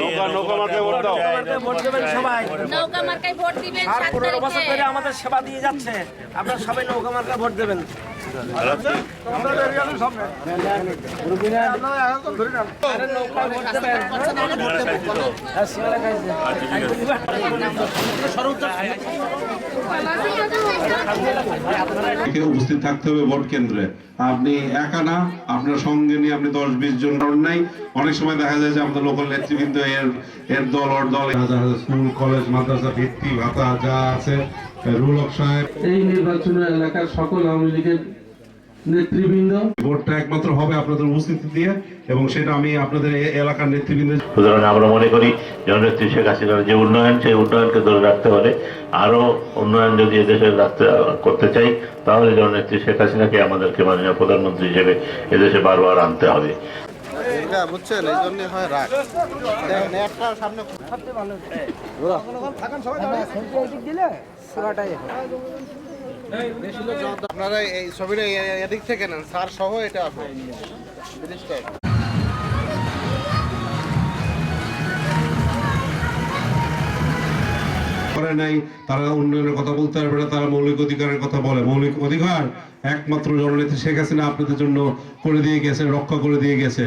নৌকা নৌকা মাথায় ভোট দাও। ভোট দেবেন সবাই। নৌকা মার্কায় ভোট দিবেন আর সাত পনেরো বছর তারিখে ধরে আমাদের সেবা দিয়ে যাচ্ছে। আপনারা সবাই নৌকা মার্কা ভোট দেবেন। আরে নৌকায় ভোট দেবেন। হ্যাঁ, সিঙ্গারা খাইছে। থেকে উপস্থিত থাকতে হবে ভোট কেন্দ্রে। আপনি একা না আপনার সঙ্গে নিয়ে আপনি দশ বিশ জন নাই। অনেক সময় দেখা যায় যে আমাদের লোকাল নেতৃবৃন্দ এর এর দল ওর দল। হাজার হাজার স্কুল কলেজ মাদ্রাসা ভিত্তি ভাতা যা আছে রুল অফ সাহেব। এই নির্বাচনের এলাকার সকল আওয়ামী লীগের নেতৃবৃন্দ। ভোটটা একমাত্র হবে আপনাদের উপস্থিতি দিয়ে এবং সেটা আমি আপনাদের এলাকার নেতৃবৃন্দ সুতরাং আমরা মনে করি জননেত্রী শেখ হাসিনার যে উন্নয়ন সেই উন্নয়নকে ধরে রাখতে হলে আরও উন্নয়ন যদি এদেশের রাখতে করতে চাই তাহলে জননেত্রী শেখ হাসিনাকে আমাদেরকে মাননীয় প্রধানমন্ত্রী হিসেবে এদেশে বারবার আনতে হবে। বুঝছেন? এই জন্য হয় রাগ। দেখেন একটা সামনে আপনারা এই ছবিটা এদিক থেকে নেন স্যার সহ এটা আসবে জিনিসটা। করে নাই তারা উন্নয়নের কথা বলতে পারবে না তারা মৌলিক অধিকারের কথা বলে। মৌলিক অধিকার একমাত্র জননেত্রী শেখ হাসিনা আপনাদের জন্য করে দিয়ে গেছে রক্ষা করে দিয়ে গেছে।